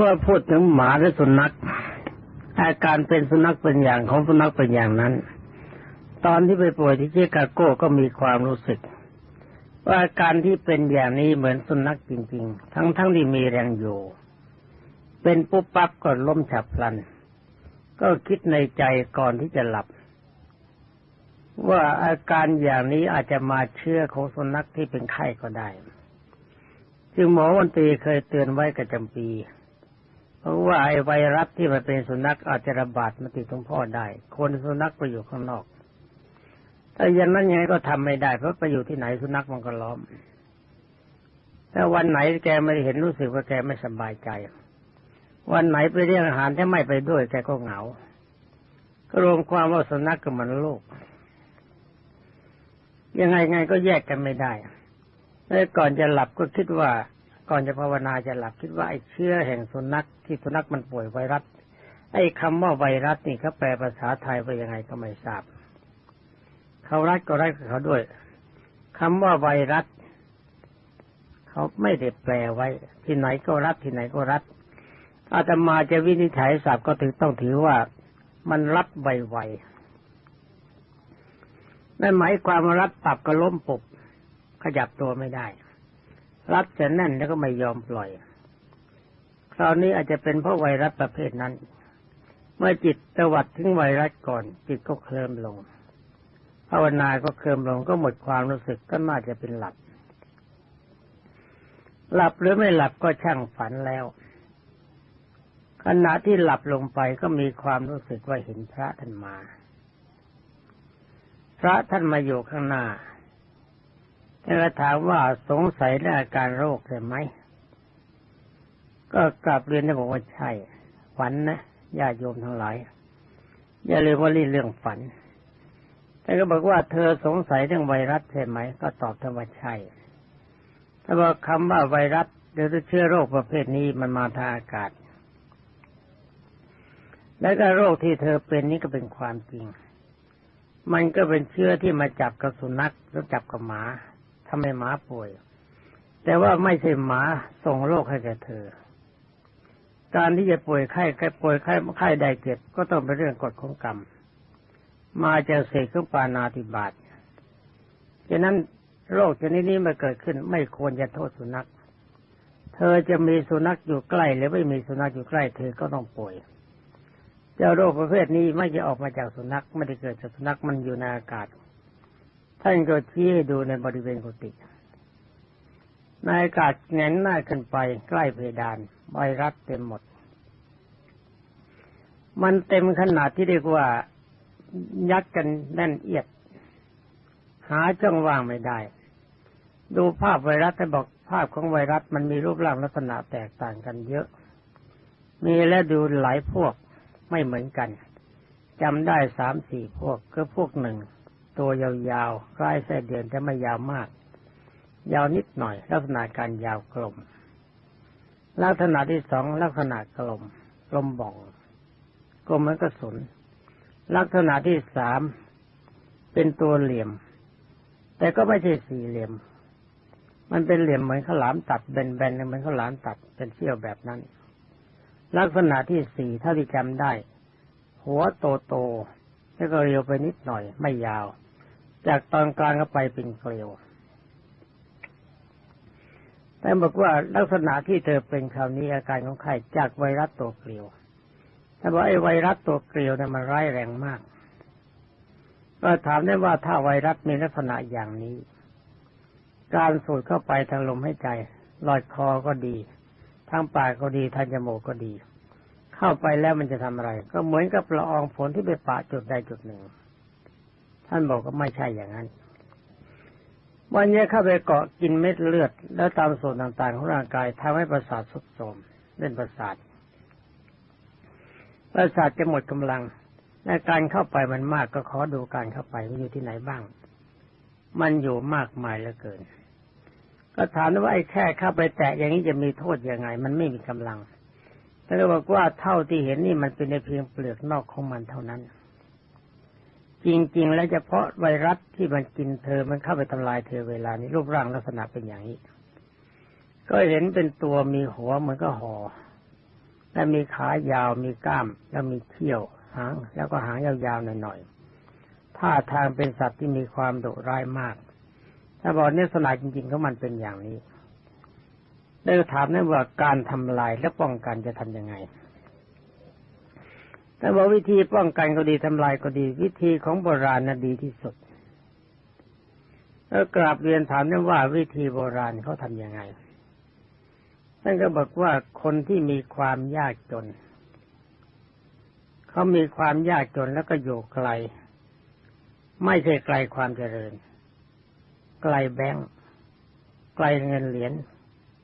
เมื่อพูดถึงหมาและสุนัขอาการเป็นสุนัขเป็นอย่างของสุนัขเป็นอย่างนั้น ตอนที่ไปป่วยที่ชิคาโก้ก็มีความรู้สึก ว่าอาการที่เป็นอย่างนี้เหมือนสุนัขจริง ๆ ทั้งๆทที่มีแรงอยู่ เป็นปุ๊บปั๊บก็ล้มฉับพลัน ก็คิดในใจก่อนที่จะหลับ ว่าอาการอย่างนี้อาจจะมาเชื่อของสุนัขที่เป็นไข้ก็ได้ จึงหมอวันตรีเคยเตือนไว้กับจำปี เพราะว่าไอ้ไวรัสที่มันเป็นสุนัขอาจจะระบาดมาติดตรงพ่อได้ คนสุนัขไปอยู่ข้างนอกแต่ย่างนั้นยังไงก็ทำไม่ได้เพราะไปอยู่ที่ไหนสุนัขมันก็ล้อมแต่วันไหนแกไม่เห็นรู้สึกว่าแกไม่สบายใจ วันไหนไปเรียกอาหารถ้าไม่ไปด้วยแกก็เหงา ก็รวมความว่าสุนัขกับมันลูกยังไงไงก็แยกกันไม่ได้แล้วก่อนจะหลับก็คิดว่า ก่อนจะภาวนาจะหลับคิดว่าไอ้เชื้อแห่งสุนัขที่สุนัขมันป่วยไวรัสไอ้คำว่าไวรัสนี่เขาแปลภาษาไทยไปยังไงก็ไม่ทราบ เขารัดก็รัดเขาด้วยคำว่าไวรัสเขาไม่ได้แปลไว้ ที่ไหนก็รัดที่ไหนก็รัดอาตมาจะวินิจฉัยศัพท์ก็ถึงต้องถือว่ามันรัดไวๆนั่นหมายความว่ารัดปับก็ล้มปุบขยับตัวไม่ได้ รัดจะแน่นแล้วก็ไม่ยอมปล่อย คราวนี้อาจจะเป็นเพราะไวรัสประเภทนั้น เมื่อจิตตวัดถึงไวรัสก่อน จิตก็เคลิมลงภาวนาก็เคลิมลงก็หมดความรู้สึกก็น่าจะเป็นหลับ หลับหรือไม่หลับก็ช่างฝันแล้ว ขณะที่หลับลงไปก็มีความรู้สึกว่าเห็นพระท่านมา พระท่านมาอยู่ข้างหน้า แล้วถามว่าสงสัยในอาการโรคใช่ไหม ก็กลับเรียนได้บอกว่าใช่ ฝันนะญาติโยมทั้งหลาย อย่าลืมว่าเรื่องฝัน แต่ก็บอกว่าเธอสงสัยเรื่องไวรัสใช่ไหม ก็ตอบเธอว่าใช่แต่ว่าคำว่าไวรัสหรือเชื้อโรคประเภทนี้มันมาทางอากาศ และก็โรคที่เธอเป็นนี่ก็เป็นความจริง มันก็เป็นเชื้อที่มาจับกับสุนัขหรือจับกับหมา ทำให้หมาป่วย แต่ว่าไม่ใช่หมาส่งโรคให้แก่เธอ การที่จะป่วยไข้ไข้ป่วยไข้ไข้ใดเจ็บก็ต้องเป็นเรื่องกฎของกรรม มาจากเศษของปานาติบาตฉะนั้นโรคชนิดนี้มาเกิดขึ้น ไม่ควรจะโทษสุนัข เธอจะมีสุนัขอยู่ใกล้ หรือไม่มีสุนัขอยู่ใกล้ เธอก็ต้องป่วย เจ้าโรคประเภทนี้ไม่จะออกมาจากสุนัขไม่ได้เกิดจากสุนัขมันอยู่ในอากาศ ท่านก็ชี้ให้ดูในบริเวณกุฏิในอากาศแงนหน้าขึ้นไปใกล้เพดานไวรัสเต็มหมด มันเต็มขนาดที่เรียกว่ายัดกันแน่นเอียด หาช่องว่างไม่ได้ ดูภาพไวรัสแต่บอกภาพของไวรัสมันมีรูปร่างลักษณะแตกต่างกันเยอะ มีและดูหลายพวกไม่เหมือนกันจำได้สามสี่พวกก็พวกหนึ่ง ตัวยาวๆคล้ายไส้เดือนแต่ไม่ยาวมาก ยาวนิดหน่อย ลักษณะการยาวกลม ลักษณะที่สองลักษณะกลมกลมบ่องกลมเหมือนกระสุน ลักษณะที่สามเป็นตัวเหลี่ยม แต่ก็ไม่ใช่สี่เหลี่ยม มันเป็นเหลี่ยมเหมือนข้าวหลามตัดแบนๆเหมือนข้าวหลามตัดเป็นเสี้ยวแบบนั้น ลักษณะที่สี่เท่าที่จำได้ หัวโตๆแล้วก็เรียวไปนิดหน่อยไม่ยาว จากตอนกลางก็ไปเป็นเกลียว แต่บอกว่าลักษณะที่เธอเป็นคราวนี้อาการของไข้จากไวรัสตัวเกลียวแต่ว่าไอ้ไวรัสตัวเกลียวเนี่ยมันร้ายแรงมาก ก็ถามได้ว่าถ้าไวรัสมีลักษณะอย่างนี้ การสูดเข้าไปทางลมหายใจลอยคอก็ดี ทางปากก็ดี ทางจมูกก็ดี เข้าไปแล้วมันจะทำอะไร ก็เหมือนกับละอองฝนที่ไปปะจุดใดจุดหนึ่ง ท่านบอกว่าไม่ใช่อย่างนั้น วันนี้เข้าไปเกาะกินเม็ดเลือด แล้วตามส่วนต่างๆ ของร่างกายทำให้ประสาทสุดโทมเล่นประสาท ประสาทจะหมดกำลังในการเข้าไปมันมากก็ขอดูการเข้าไปมันอยู่ที่ไหนบ้าง มันอยู่มากมายเหลือเกิน ก็ถามว่าไอ้แค่เข้าไปแตะอย่างนี้จะมีโทษยังไง มันไม่มีกำลังแต่บอกว่าเท่าที่เห็นนี่มันเป็นในเพียงเปลือกนอกของมันเท่านั้น จริง ๆ แล้วเฉพาะไวรัสที่มันกินเธอมันเข้าไปทำลายเธอเวลานี้รูปร่างลักษณะเป็นอย่างนี้ ก็เห็นเป็นตัวมีหัวเหมือนก็หอ่อและมีขายาวมีกล้าม แล้วมีเขี้ยวหางแล้วก็หางยาวๆหน่อยๆท่าทางเป็นสัตว์ที่มีความดุร้ายมาก ถ้าบอกเนื้อสลายจริงๆของมันเป็นอย่างนี้ได้ถามนั่นว่าการทำลายและป้องกันจะทํำยังไง แต่ว่าวิธีป้องกันก็ดีทำลายก็ดี วิธีของโบราณน่ะดีที่สุดแล้วกราบเรียนถามนั่นว่าวิธีโบราณเขาทำยังไงท่านก็บอกว่าคนที่มีความยากจน เขามีความยากจนแล้วก็อยู่ไกล ไม่ใช่ไกลความเจริญ ไกลแบงค์ไกลเงินเหรียญ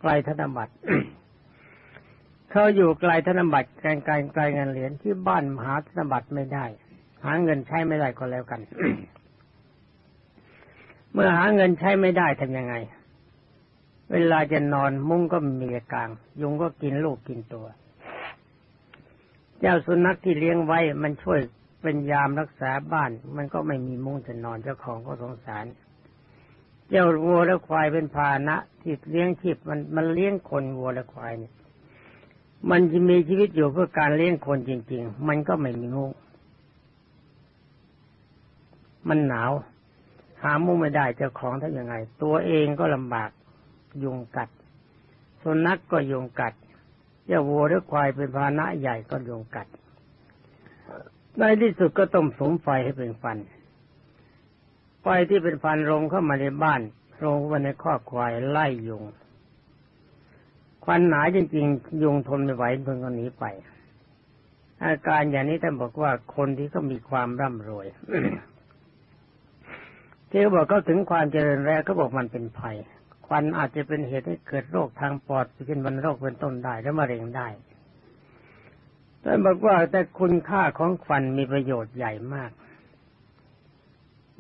ไกลธนบัตร เขาอยู่ไกลธนบัตรไกลไกลไกลเงินเหรียญที่บ้านหาธนบัตรไม่ได้ หาเงินใช้ไม่ได้ก็แล้วกัน เมื่อหาเงินใช้ไม่ได้ทำยังไง เวลาจะนอนมุ้งก็มีกลาง ยุงก็กินลูกกินตัว เจ้าสุนัขที่เลี้ยงไว้มันช่วยเป็นยามรักษาบ้าน มันก็ไม่มีมุ้งจะนอนเจ้าของก็สงสาร เจ้าวัวและควายเป็นพาหนะที่เลี้ยงชีพมันมันเลี้ยงคนวัวและควายเนี่ย มันจะมีชีวิตอยู่เพื่อการเลี้ยงคนจริง ๆ มันก็ไม่มีมุ้งมันหนาว หามุ้งไม่ได้เจ้าของทำยังไง ตัวเองก็ลำบากยุงกัดสุนัขกก็ยุงกัดเจ้าวัวหรือควายเป็นพาหนะใหญ่ก็ยุงกัดในที่สุดก็ต้มสมไฟให้เป็นฟันไฟที่เป็นฟันลงเข้ามาในบ้านลงมาในคอกควายไล่ยุง ควันหนาจริงๆยุงทนไม่ไหวเพิ่งก็หนีไป อาการอย่างนี้ท่านบอกว่าคนที่เขามีความร่ำรวยที่เขาบอกเขาถึงความเจริญแล้วเขาบอกมันเป็นภัย ควันอาจจะเป็นเหตุให้เกิดโรคทางปอดเช่นวันโรคเป็นต้นได้และมะเร็งได้ท่านบอกว่าแต่คุณค่าของควันมีประโยชน์ใหญ่มาก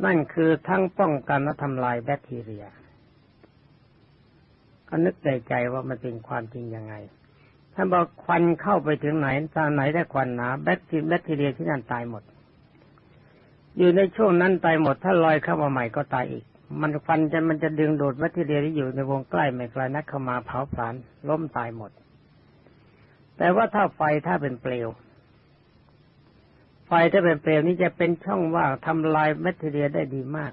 นั่นคือทั้งป้องกันและทำลายแบคทีเรีย ก็นึกในใจว่ามันเป็นความจริงยังไงท่านบอกควันเข้าไปถึงไหนทางไหนได้ควันหนาแบคทีแบคทีเรียที่นั่นตายหมด อยู่ในช่วงนั้นตายหมด ถ้าลอยเข้ามาใหม่ก็ตายอีก มันฟันจะมันจะดึงดูดแบคทีเรียที่อยู่ในวงใกล้ไม่ไกลนักเข้ามาเผาผลาญล้มตายหมด แต่ว่าถ้าไฟถ้าเป็นเปลว ไฟถ้าเป็นเปลวนี้จะเป็นช่องว่างทำลายแบคทีเรียได้ดีมาก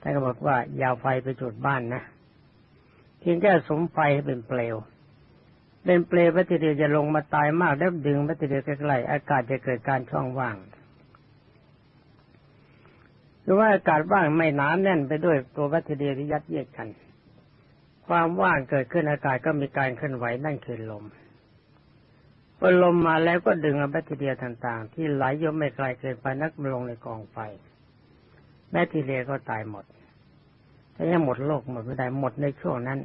ท่านก็บอกว่าอย่าไฟไปจุดบ้านนะ เพียงแค่สมไฟให้เป็นเปลว เป็นเปลวแบคทีเรียจะลงมาตายมากแล้วดึงแบคทีเรียใกล้ๆอากาศจะเกิดการช่องว่างหรือว่าอากาศว่างไม่หนาแน่นไปด้วยตัวแบคทีเรียที่ยัดเยียดกัน ความว่างเกิดขึ้นอากาศก็มีการเคลื่อนไหวนั่นคือลมพอลมมาแล้วก็ดึงแบคทีเรียต่าง ๆ ที่ไหลย่ไม่ไกลเกินไปนักลงในกองไฟแบคทีเรียก็ตายหมดถ้ายังหมดโลกหมดไม่ได้หมดในช่วงนั้น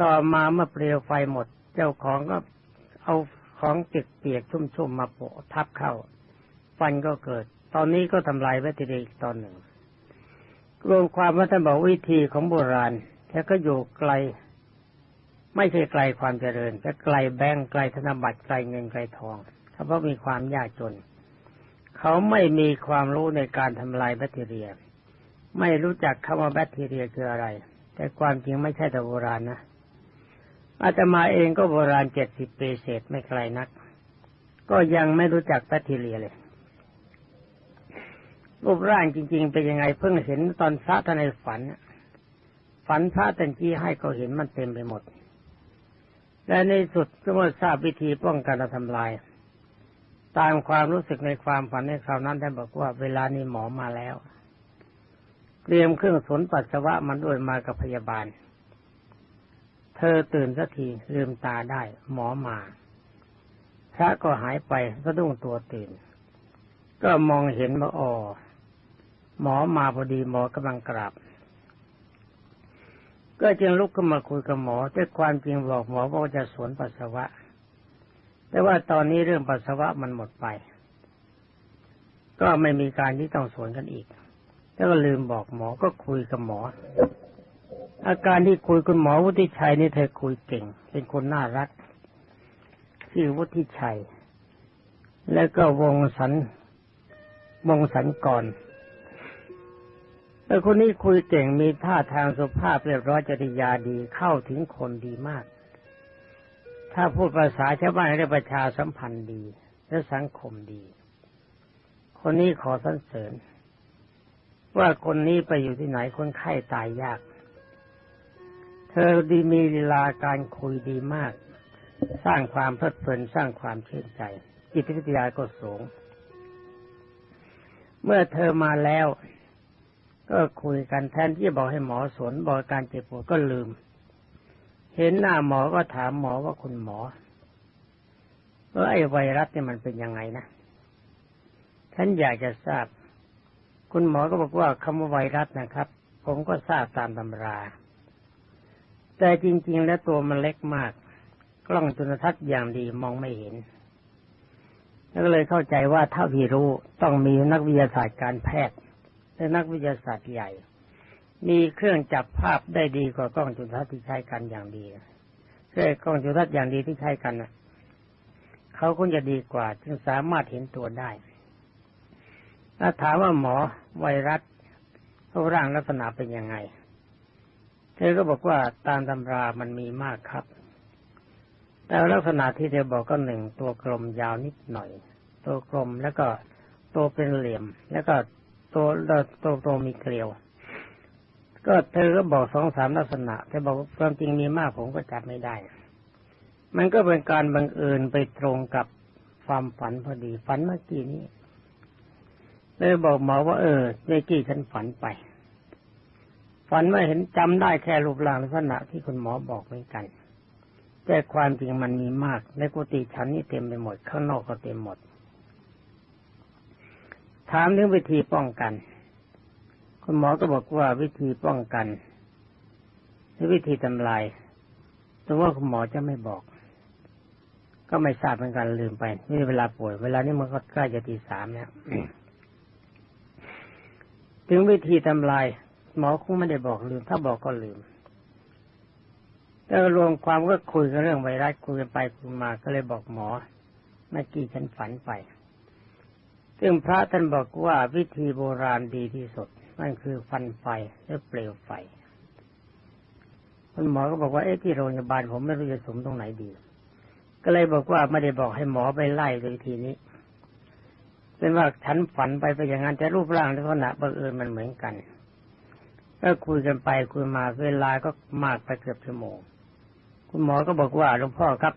ต่อมาเมื่อเปลวไฟหมด เจ้าของก็เอาของเปียกๆชุ่มๆมาโปะทับเข้า ฟันก็เกิด ตอนนี้ก็ทำลายแบคทีเรียอีกตอนหนึ่ง รวมความว่าท่านบอกวิธีของโบราณแค่ก็อยู่ไกล ไม่ใช่ไกลความเจริญแต่ไกลแบงก์ไกลธนบัตรไกลเงินไกลทองเพราะมีความยากจน เขาไม่มีความรู้ในการทำลายแบคทีเรีย ไม่รู้จักคำว่าแบคทีเรียคืออะไร แต่ความจริงไม่ใช่แต่โบราณนะ อาตมาเองก็โบราณเจ็ดสิบปีเศษไม่ไกลนัก ก็ยังไม่รู้จักแบคทีเรียเลยรูปร่างจริง ๆ เป็นยังไงเพิ่งเห็นตอนพระท่านในฝัน ฝันพระตันจี้ให้ก็เห็นมันเต็มไปหมด และในสุดก็มาทราบวิธีป้องกันและทำลาย ตามความรู้สึกในความฝันในคราวนั้นท่านบอกว่าเวลานี้หมอมาแล้ว เตรียมเครื่องสนปัสสาวะมันด้วยมากับพยาบาล เธอตื่นสักทีลืมตาได้ หมอมา พระก็หายไปก็ดุ้งตัวตื่น ก็มองเห็นว่าอ๋อหมอมาพอดีหมอกำลังกราบก็จึงลุกขึ้นมาคุยกับหมอแต่ความจริงบอกหมอว่าจะสวนปัสสาวะ แต่ว่าตอนนี้เรื่องปัสสาวะมันหมดไป ก็ไม่มีการที่ต้องสวนกันอีก แล้วก็ลืมบอกหมอก็คุยกับหมอ อาการที่คุยคุณหมอวุฒิชัยนี่เธอคุยเก่ง เป็นคนน่ารัก ชื่อวุฒิชัย แล้วก็วงสันวงสันก่อนแต่คนนี้คุยเก่งมีท่าทางสุภาพเรียบร้อยจริยาดีเข้าถึงคนดีมาก ถ้าพูดภาษาชาวบ้านเรียกประชาสัมพันธ์ดี และสังคมดี คนนี้ขอสรรเสริญ ว่าคนนี้ไปอยู่ที่ไหนคนไข้ตายยาก เธอดีมีลีลาการคุยดีมาก สร้างความเพลิดเพลินสร้างความชื่นใจ จิตวิทยาก็สูง เมื่อเธอมาแล้ว ก็คุยกันแทนที่จะบอกให้หมอสนบอกการเจ็บปวดก็ลืม เห็นหน้าหมอก็ถามหมอว่าคุณหมอเออไอ้ไวรัสเนี่ยมันเป็นยังไงนะฉันอยากจะทราบ คุณหมอก็บอกว่าคำว่าไวรัสนะครับ ผมก็ทราบตามตำรา แต่จริง ๆ แล้วตัวมันเล็กมาก กล้องจุลทรรศน์อย่างดีมองไม่เห็นแล้วก็เลยเข้าใจว่าเท่าที่รู้ต้องมีนักวิทยาศาสตร์การแพทย์และนักวิทยาศาสตร์ใหญ่ มีเครื่องจับภาพได้ดีกว่ากล้องจุลทรรศน์ที่ใช้กันอย่างดีเครื่องกล้องจุลทรรศน์อย่างดีที่ใช้กันนะเขาคงจะดีกว่า จึงสามารถเห็นตัวได้ถ้าถามว่าหมอไวรัสรูปร่างลักษณะเป็นยังไง ธอก็บอกว่าตามตำรามันมีมากครับ แต่ลักษณะที่เธอบอกก็หนึ่งตัวกลมยาวนิดหน่อย ตัวกลมแล้วก็ตัวเป็นเหลี่ยม แล้วก็ตัวตัวตัวมีเกลียว ก็เธอก็บอกสองสามลักษณะเธอบอกความจริงมีมากผมก็จับไม่ได้ มันก็เป็นการบังเอิญไปตรงกับความฝันพอดีฝันเมื่อกี้นี้เลยบอกหมอว่าเออเมื่อกี้ฉันฝันไป ฝันว่าเห็นจำได้แค่รูปร่างลักษณะที่คุณหมอบอกเหมือนกัน แต่ความจริงมันมีมาก ในกุฏิฉันนี่เต็มไปหมด ข้างนอกก็เต็มหมด ถามถึงวิธีป้องกัน คุณหมอก็บอกว่าวิธีป้องกันหรือวิธีทำลายแต่ว่าคุณหมอจะไม่บอก ก็ไม่ทราบเหมือนกันลืมไปนี่เวลาป่วย เวลานี้มันก็ใกล้จะตีสามแล้วถึงวิธีทำลาย หมอคงไม่ได้บอกลืม ถ้าบอกก็ลืมแล้วรวมความก็คุยกันเรื่องไวรัสคุยกันไปคุยมาก็เลยบอกหมอเมื่อกี้ฉันฝันไป ซึ่งพระท่านบอกว่าวิธีโบราณดีที่สุดนั่นคือฟันไฟหรือเปลวไฟคุณหมอก็บอกว่าเอ๊ะที่โรงพยาบาลผมไม่รู้จะสมตรงไหนดี ก็เลยบอกว่าไม่ได้บอกให้หมอไปไล่โดยทีนี้ เป็นว่าฉันฝันไปไปอย่างนั้นแต่รูปร่างลักษณะบังเอิญมันเหมือนกัน ก็คุยกันไปคุยมาเวลาก็มากไปเกือบชั่วโมง คุณหมอก็บอกว่าหลวงพ่อครับ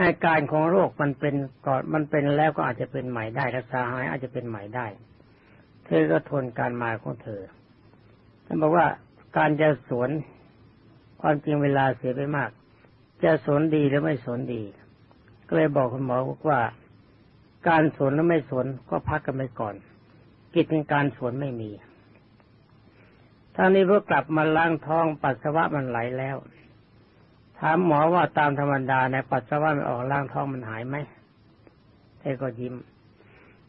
อาการของโรคมันเป็นก่อนมันเป็นแล้วก็อาจจะเป็นใหม่ได้รักษาหายอาจจะเป็นใหม่ได้ เธอก็ทนการมาของเธอท่านบอกว่าการจะสวนความจริงเวลาเสียไปมาก จะสวนดีหรือไม่สวนดี ก็เลยบอกคุณหมอว่า การสวนหรือไม่สวนก็พักกันไปก่อน กิจในการสวนไม่มี ท่านี้เพื่อกลับมาล้างท้องปัสสาวะมันไหลแล้ว ถามหมอว่าตามธรรมดาในปัสสาวะมันออกล้างท้องมันหายไหมเธอก็ยิ้ม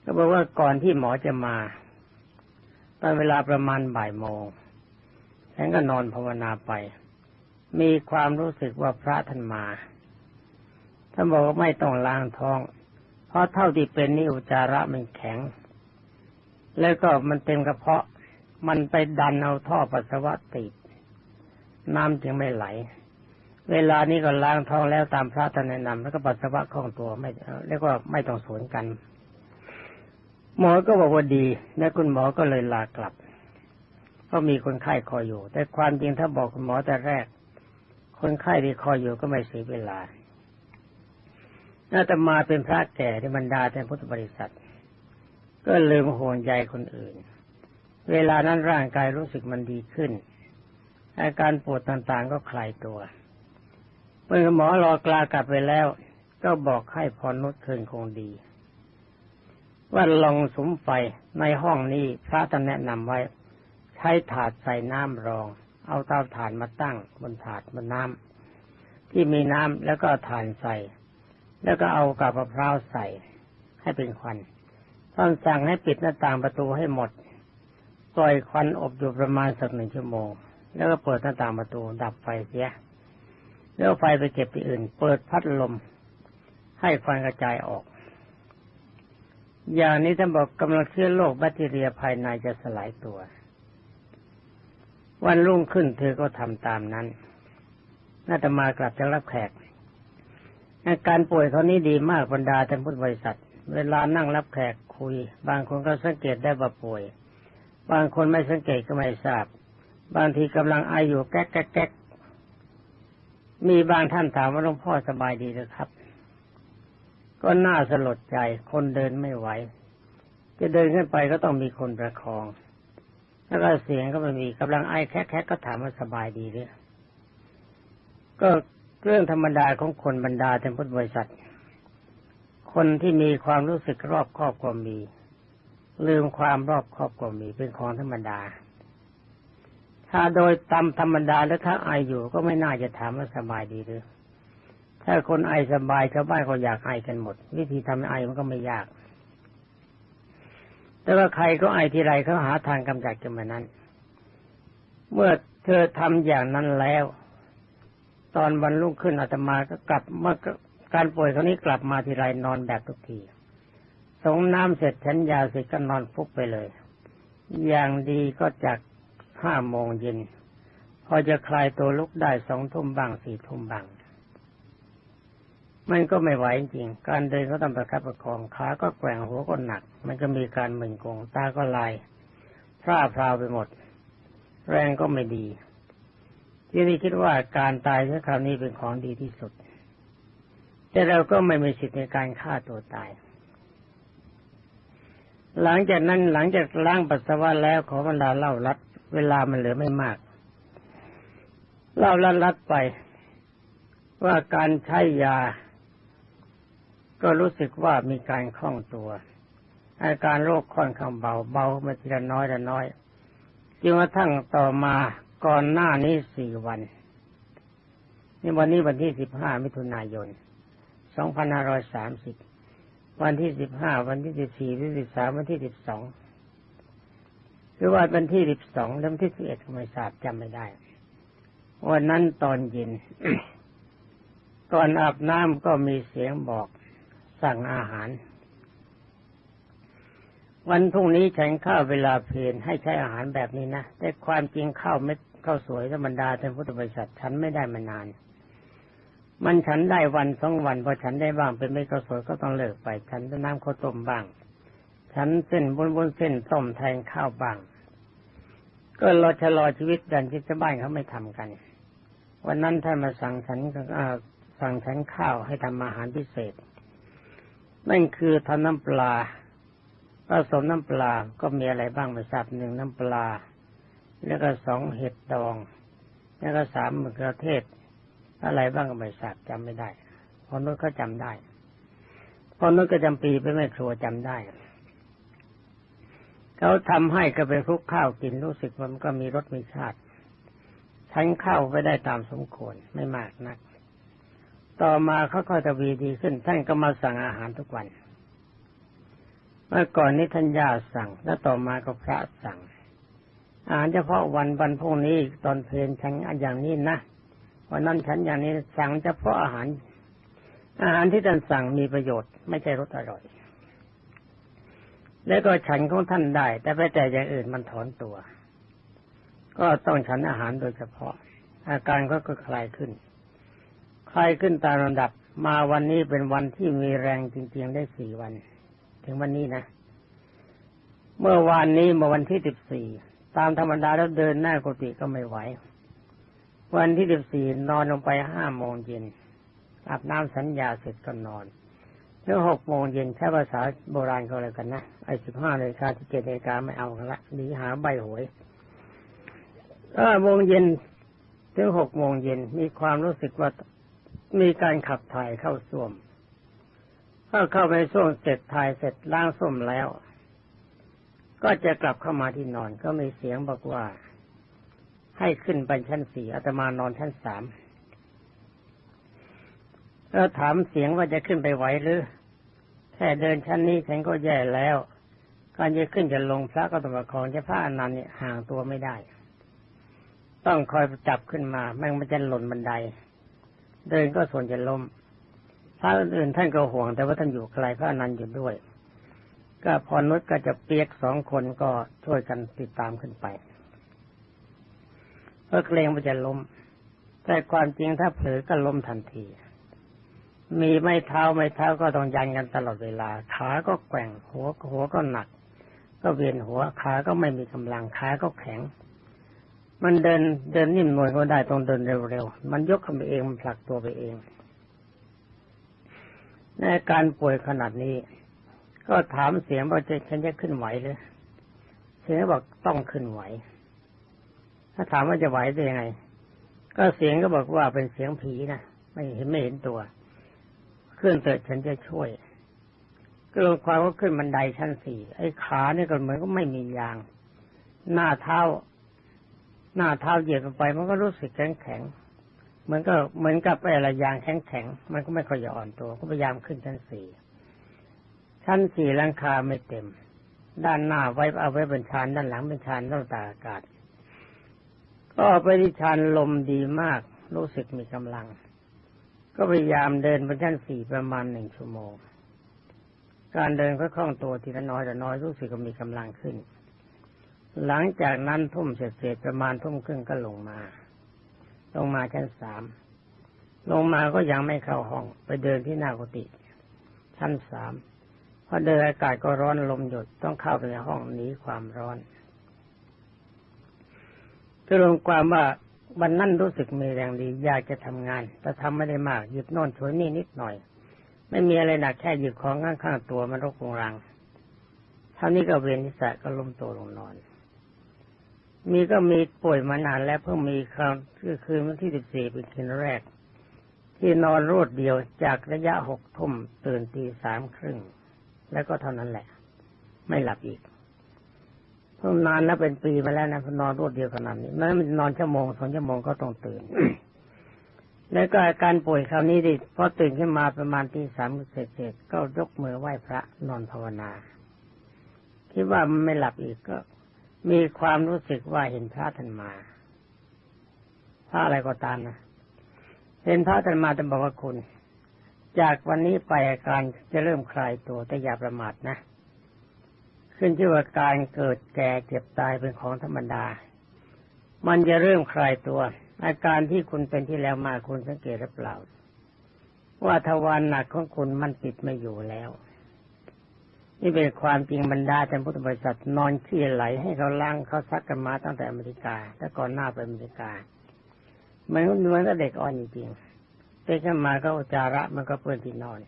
ก็บอกว่าก่อนที่หมอจะมาตอนเวลาประมาณบ่ายโมงฉันก็นอนภาวนาไป มีความรู้สึกว่าพระท่านมา ท่านบอกว่าไม่ต้องล้างท้อง เพราะเท่าที่เป็นนี่อุจาระมันแข็ง แล้วก็มันเต็มกระเพาะ มันไปดันเอาท่อปัสสาวะติด น้ำจึงไม่ไหล เวลานี้ก็ล้างท้องแล้วตามพระท่านแนะนำแล้วก็ปัสสาวะคล่องตัวไม่เรียกว่าไม่ต้องสวนกัน หมอก็บอกว่าดีแล้วคุณหมอก็เลยลากลับก็มีคนไข้คอยอยู่ แต่ความจริงถ้าบอกคุณหมอแต่แรก คนไข้ที่คอยอยู่ก็ไม่เสียเวลาน่าจะมาเป็นพระแก่ในบรรดาแต่พุทธบริษัท ก็ลืมห่วงใยคนอื่น เวลานั้นร่างกายรู้สึกมันดีขึ้น อาการปวดต่างๆก็คลายตัว เมื่อหมอรอกลากลับไปแล้ว ก็บอกให้พรนุชคืนคงดี ว่าลองสมไฟในห้องนี้พระท่านแนะนำไว้ ใช้ถาดใส่น้ำรอง เอาเตาถ่านมาตั้งบนถาดบนน้ำที่มีน้ำแล้วก็ถ่านใส่ แล้วก็เอากับมะพร้าวใส่ให้เป็นควันท่านสั่งให้ปิดหน้าต่างประตูให้หมด ปล่อยควันอบอยู่ประมาณสักหนึ่งชั่วโมง แล้วก็เปิดหน้าต่างประตูดับไฟเสีย แล้วไฟไปเก็บที่อื่น เปิดพัดลม ให้ควันกระจายออก อย่างนี้ท่านบอกกำลังเชื้อโรคแบคทีเรียภายในจะสลายตัว วันรุ่งขึ้นเธอก็ทำตามนั้นน่าจะมากลับจะรับแขกอาการป่วยเขานี้ดีมากบรรดาท่านพุทธบริษัท เวลานั่งรับแขกคุย บางคนก็สังเกตได้ว่าป่วย บางคนไม่สังเกตก็ไม่ทราบ บางทีกำลังไออยู่แก๊กแก๊กแก๊กมีบางท่านถามว่าหลวงพ่อสบายดีหรือครับ ก็น่าสลดใจ คนเดินไม่ไหว จะเดินขึ้นไปก็ต้องมีคนประคอง แล้วก็เสียงก็ไม่มีกำลังไอแค่ๆก็ถามว่าสบายดีหรือก็เรื่องธรรมดาของคนบรรดาเป็นพุทธบริษัท คนที่มีความรู้สึกรอบครอบก็มี ลืมความรอบครอบก็มีเป็นของธรรมดา ถ้าโดยตามธรรมดาแล้วถ้าไออยู่ก็ไม่น่าจะถามว่าสบายดีหรือ ถ้าคนไอสบายชาวบ้านก็อยากไอกันหมด วิธีทำไอมันก็ไม่ยาก แต่ว่าใครก็ไอทีไรเขาหาทางกำจัดกันมานั้น เมื่อเธอทำอย่างนั้นแล้ว ตอนวันรุ่งขึ้นอาตมาก็กลับเมื่อการป่วยครั้นี้กลับมาทีไรนอนแบบทุกที สงน้ำเสร็จฉันยาเสร็จก็นอนฟุบไปเลย อย่างดีก็จากห้าโมงเย็น พอจะคลายตัวลุกได้สองทุ่มบ้างสี่ทุ่มบ้างมันก็ไม่ไหวจริง การเดินก็ต้องประคับประคอง ขาก็แกว่งหัวก็หนัก มันก็มีการมึนงง ตาก็ลาย พร่าพราวไปหมด แรงก็ไม่ดี ที่นี่คิดว่าการตายในคราวนี้เป็นของดีที่สุด แต่เราก็ไม่มีสิทธิ์ในการฆ่าตัวตาย หลังจากนั้นหลังจากล้างปัสสาวะแล้วขอบรรดาเล่ารัด เวลามันเหลือไม่มาก เล่ารัดรัดไป ว่าการใช้ยา ก็รู้สึกว่ามีการคล่องตัวอาการโรคค่อนข้างเบาเบามาทีละน้อยละน้อยจนกระทั่งต่อมาก่อนหน้านี้สี่วันนี่วันนี้วันที่สิบห้ามิถุนายนสองพันห้าร้อยสามสิบ วันที่สิบห้าวันที่สิบสี่วันที่สิบสามวันที่สิบสองหรือว่าวันที่สิบสองแล้ววันที่สิบเอ็ดไม่ทราบจำไม่ได้ วันนั้นตอนเย็นก่อนอาบน้ำก็มีเสียงบอกสั่งอาหาร วันพรุ่งนี้ฉันข้าวเวลาเพลนให้ใช้อาหารแบบนี้นะแต่ความจริงข้าวเม็ดข้าวสวยธรรมดาท่านพุทธบริษัทฉันไม่ได้มานาน มันฉันได้วันสองวันพอฉันได้บ้างเป็นเม็ดข้าวสวยก็ต้องเลิกไป ฉันน้ำข้าวต้มบ้าง ฉันเส้นบนบนเส้นต้มแทนข้าวบ้าง ก็รอชะลอชีวิตดันที่ชาวบ้านเขาไม่ทำกัน วันนั้นท่านมาสั่งฉันสั่งฉันข้าวให้ทำอาหารพิเศษ นั่นคือทำน้ำปลาผสมน้ำปลาก็มีอะไรบ้างไม่ทราบหนึ่งน้ำปลา แล้วก็สองเห็ดดอง แล้วก็สามมะเขือเทศ อะไรบ้างก็ไม่ทราบจำไม่ได้พอนุชก็จำได้พอนุชก็จำปีไปไม่ครัวจำได้เขาทำให้ก็ไปคลุกข้าวกินรู้สึกว่ามันก็มีรสมีชาติฉันข้าวไปได้ตามสมควรไม่มากนัก ต่อมาเขาก็จะวีดีขึ้นท่านก็มาสั่งอาหารทุกวัน เมื่อก่อนนี้ท่านย่าสั่ง แล้วต่อมาก็พระสั่ง อาหารเฉพาะวันวันพวกนี้ตอนเพลนฉันอย่างนี้นะ วันนั้นฉันอย่างนี้สั่งเฉพาะอาหาร อาหารที่ท่านสั่งมีประโยชน์ไม่ใช่รสอร่อย แล้วก็ฉันของท่านได้ แต่ไปแต่อย่างอื่นมันถอนตัว ก็ต้องฉันอาหารโดยเฉพาะ อาการก็ก็คลายขึ้น คลายขึ้นตามลำดับมาวันนี้เป็นวันที่มีแรงจริง ๆ ได้สี่วัน ถึงวันนี้นะ เมื่อวานนี้เมื่อวันที่สิบสี่ตามธรรมดาแล้วเดินหน้ากุฏิก็ไม่ไหว วันที่สิบสี่นอนลงไปห้าโมงเย็นอาบน้ำสัญญาเสร็จก็นอนแล้วหกโมงเย็นใช้ภาษาโบราณก็เลยกันนะไอ้สิบห้านาฬิกาที่เจ็ดนาฬิกาไม่เอากันละหนีหาใบหวยเออโมงเย็นถึงหกโมงเย็นมีความรู้สึกว่ามีการขับถ่ายเข้าส้วมถ้าเข้าไปส้วมเสร็จถ่ายเสร็จล้างส้วมแล้ว ก็จะกลับเข้ามาที่นอนก็มีเสียงบอกว่า ให้ขึ้นไปชั้นสี่อาตมานอนชั้นสามแล้วถามเสียงว่าจะขึ้นไปไหวหรือ แค่เดินชั้นนี้ฉันก็แย่แล้ว การจะขึ้นจะลงพระก็ต้องประคองจะพระอนันต์เนี่ยห่างตัวไม่ได้ ต้องคอยจับขึ้นมาแม่งมันจะหล่นบันได เดินก็ส่วนจะล้มพระอื่นท่านก็ห่วง แต่ว่าท่านอยู่ไกลพระนันอยู่ด้วย ก็พอนุชก็จะเปียกสองคนก็ช่วยกันติดตามขึ้นไป เพื่อเกรงว่าจะล้ม แต่ความจริงถ้าเผลอก็ล้มทันที มีไม่เท้าไม่เท้าก็ต้องยันกันตลอดเวลา ขาก็แกว่งหัวหัวก็หนัก ก็เวียนหัวขาก็ไม่มีกำลังขาก็แข็ง มันเดินเดินนิ่มหน่วยก็ได้ต้องเดินเร็วๆมันยกขึ้นไปเองมันผลักตัวไปเองในการป่วยขนาดนี้ ก็ถามเสียงว่าจะฉันจะขึ้นไหวหรือเสียงบอกต้องขึ้นไหว ถ้าถามว่าจะไหวได้ยังไง ก็เสียงก็บอกว่าเป็นเสียงผีนะไม่เห็นไม่เห็นตัว ขึ้นเถิดฉันจะช่วย ก็ลงความว่าขึ้นบันไดชั้นสี่ไอ้ขาเนี่ยก็เหมือนก็ไม่มียาง หน้าเท้า หน้าเท้าเหยียบลงไป มันก็รู้สึกแข็งแข็งเหมือนก็เหมือนกับอะไรยางแข็งแข็งมันก็ไม่ค่อยจะอ่อนตัว ก็พยายามขึ้นชั้นสี่ชั้นสี่ลังคาไม่เต็ม ด้านหน้าไว้เอาไว้เป็นชานด้านหลังเป็นชานต้องตากอากาศ ก็ไปที่ชานลมดีมาก รู้สึกมีกำลัง ก็พยายามเดินไปชั้นสี่ประมาณหนึ่งชั่วโมง การเดินก็คล่องตัวทีละน้อยแต่น้อยรู้สึกก็มีกำลังขึ้น หลังจากนั้นทุ่มเสร็จประมาณทุ่มครึ่งก็ลงมา ลงมาชั้นสามลงมาก็ยังไม่เข้าห้อง ไปเดินที่หน้ากุฏิชั้นสามพอเดินอากาศก็ร้อนลมหยุดต้องเข้าไปในห้องหนีความร้อน ก็ลงความว่าวันนั้นรู้สึกมีแรงดี อยากจะทำงาน แต่ทำไม่ได้มาก หยิบโน่นช่วยนี่นิดหน่อย ไม่มีอะไรหนักแค่หยิบของข้างๆตัวมันรกรงรังเท่านี้ก็เวียนทิศะก็ล้มตัวลงนอน มีก็มีป่วยมานานแล้วเพิ่งมีครั้งคือคืนวันที่สิบสี่เป็นคืนแรก ที่นอนรวดเดียวจากระยะหกทุ่มตื่นตีสามครึ่งแล้วก็เท่านั้นแหละ ไม่หลับอีก นานแล้วเป็นปีมาแล้วนะนอนรวดเดียวขนาดนี้มันนอนชั่วโมงสองชั่วโมงก็ต้องตื่น แล้วก็อาการป่วยคราวนี้ดิพอตื่นขึ้นมาประมาณตีสามเสร็จๆก็ยกมือไหว้พระนอนภาวนาคิดว่ามันไม่หลับอีกก็ มีความรู้สึกว่าเห็นพระท่านมาพระอะไรก็ตามนะเห็นพระท่านมาแต่บอกว่าคุณ จากวันนี้ไปอาการจะเริ่มคลายตัวแต่อย่าประมาทนะ ขึ้นชื่อว่าการเกิดแก่เจ็บตายเป็นของธรรมดา มันจะเริ่มคลายตัว อาการที่คุณเป็นที่แล้วมาคุณสังเกตหรือเปล่า ว่าทวารหนักของคุณมันติดไม่อยู่แล้ว นี่เป็นความจริงบรรดาท่านพุทธบริษัทนอนขี้ไหลให้เขาล้างเขาซักกันมาตั้งแต่อเมริกาแต่ก่อนหน้าไปอเมริกาเหมือนเหมือนกับเด็กอ่อนจริงๆเด็กขึ้นมาก็อุจาระมันก็เปื้อนที่นอน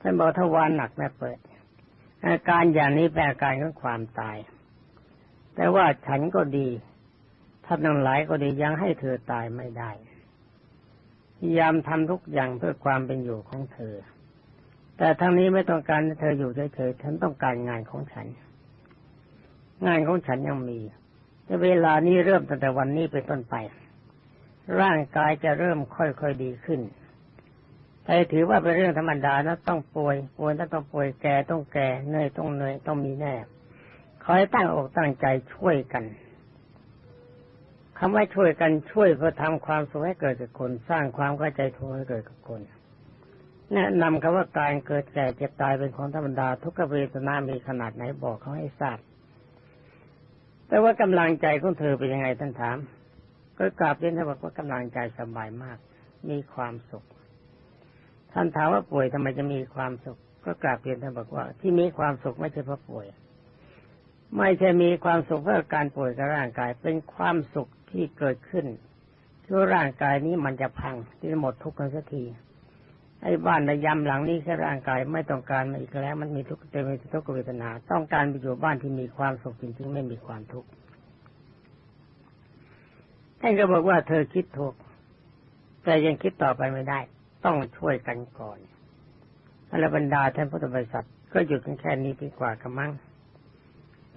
ท่านบอกทวารหนักแม่เปิด อาการอย่างนี้เป็นอาการของความตาย แต่ว่าฉันก็ดีท่านทั้งหลายก็ดียังให้เธอตายไม่ได้ พยายามทำทุกอย่างเพื่อความเป็นอยู่ของเธอ แต่ทั้งนี้ไม่ต้องการให้เธออยู่เฉยๆฉันต้องการงานของฉัน งานของฉันยังมีแต่เวลานี้เริ่มตั้งแต่วันนี้เป็นต้นไป ร่างกายจะเริ่มค่อยๆดีขึ้น ใครถือว่าเป็นเรื่องธรรมดานะต้องป่วยป่วยต้องป่วยแก่ต้องแก่เหนื่อยต้องเหนื่อยต้องมีแน่ขอให้ตั้งอกตั้งใจช่วยกันคำว่าช่วยกันช่วยเพื่อทำความสุขให้เกิดกับคน สร้างความเข้าใจทุกให้เกิดกับคนแนะนำคำว่าการเกิดแก่เจ็บตายเป็นของธรรมดา ทุกเวทนามีขนาดไหนบอกเขาให้ทราบแต่ว่ากำลังใจของเธอเป็นยังไงท่านถาม ก็กราบเรียนท่านบอกว่ากำลังใจสบายมาก มีความสุข ท่านถามว่าป่วยทำไมจะมีความสุข ก็กราบเรียนท่านบอกว่า ที่มีความสุขไม่ใช่เพราะป่วย ไม่ใช่มีความสุขเพราะการป่วยกับร่างกาย เป็นความสุขที่เกิดขึ้นที่ร่างกายนี้มันจะพังที่หมดทุกข์กันสักทีไอ้บ้านในยำหลังนี้แค่ร่างกายไม่ต้องการมาอีกแล้ว มันมีทุกข์เต็มไปทุกขเวทนา ต้องการไปอยู่บ้านที่มีความสุขจริงๆไม่มีความทุกข์ท่านก็บอกว่าเธอคิดถูกแต่ยังคิดต่อไปไม่ได้ ต้องช่วยกันก่อนอรบรรดาท่านพุทธบริษัทก็หยุดกันแค่นี้ดีกว่ากระมัง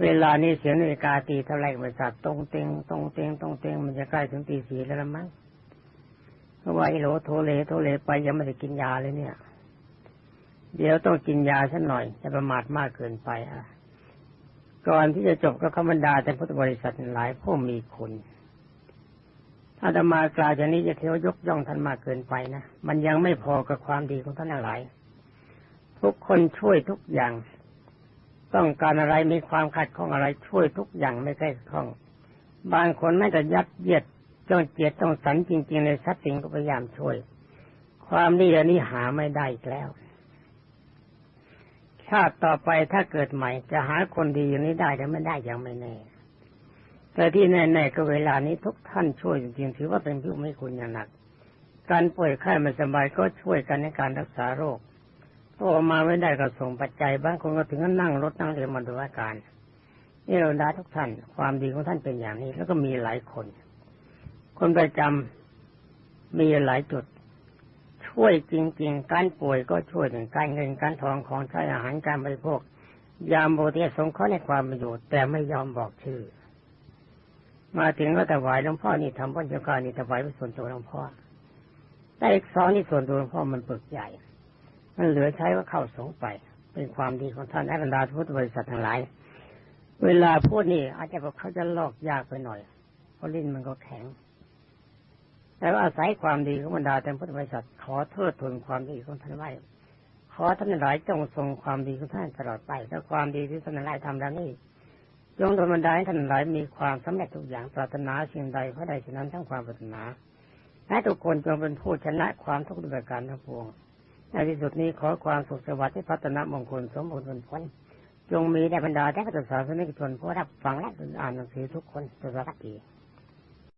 เวลานี้เสียงนาฬิกาตีเท่าไรบริษัทตรงเต็งตรงเต็งตรงเต็งมันจะใกล้ถึงตีสี่แล้วละมั้งเพราะว่าไอ้โหลโทเลโทเลไปยังไม่ได้กินยาเลยเนี่ย เดี๋ยวต้องกินยาสักหน่อยจะประมาทมากเกินไปอะ ก่อนที่จะจบก็ขบรรดาแต่พุทธบริษัทหลายผู้มีคุณ อาตมากล่าวอย่างนี้จะเที่ยวยกย่องท่านมากเกินไปนะ มันยังไม่พอกับความดีของท่านหลาย ทุกคนช่วยทุกอย่าง ต้องการอะไรมีความขัดข้องอะไรช่วยทุกอย่างไม่ใช่ข้อง บางคนไม่แต่ยัดเยียดต้องเจียดต้องสันจริงๆในทรัพย์สินก็พยายามช่วย ความดีอันนี้หาไม่ได้แล้ว ชาติต่อไปถ้าเกิดใหม่จะหาคนดีอย่างนี้ได้หรือไม่ได้ยังไม่แน่ แต่ที่แน่ๆก็เวลานี้ทุกท่านช่วยจริงๆถือว่าเป็นผู้ไม่คุณอย่างหนัก การป่วยไข้ไม่สบายก็ช่วยกันในการรักษาโรคพอมาไม่ได้ก็ส่งปัจจัยบางคนก็ถึงกับนั่งรถนั่งเรือมาดูอาการนี่เราด้ทุกท่าน ความดีของท่านเป็นอย่างนี้ แล้วก็มีหลายคน คนประจำมีหลายจุด ช่วยจริง ๆ การป่วยก็ช่วยหนึ่งการเงินการทองของใช้อาหารการบริโภค ยามโบเทีสงเคราะห์ในความประโยชน์แต่ไม่ยอมบอกชื่อ มาถึงก็ถวายหลวงพ่อนี่ทำพันเจ้าการนี่ถวายไปส่วนตัวหลวงพ่อแต่อีกสองนี่ส่วนตัวหลวงพ่อมันปึกใหญ่ มันเหลือใช้ว่าเข้าสงไป เป็นความดีของท่านและบรรดาพุทธบริษัททั้งหลาย เวลาพูดนี่ อาจจะบอกเขาจะลอกยากไปหน่อย เพราะลิ้นมันก็แข็ง แต่ว่าอาศัยความดีของบรรดาแต่พุทธบริษัทขอเทิดทูนความดีของท่านไว้ขอท่านหลายจงทรงความดีของท่านตลอดไปและความดีที่ท่านหลายทำแล้วนี่ จงธรรมดาท่านหลายมีความสำเร็จทุกอย่างปรารถนาสิ่งใดเพราะใดฉะนั้นทั้งความปรารถนาและทุกคนจงเป็นผู้ชนะความทุกข์ด้วยการทั้งปวง ในที่สุดนี้ขอความสุขสวัสดิ์ที่พัฒนามงคลสมบูรณ์ผลผลจงมีแด่บรรดาแต่พุทธศาสนิกชนผู้รับฟังและอ่านหนังสือทุกคนตลอดปี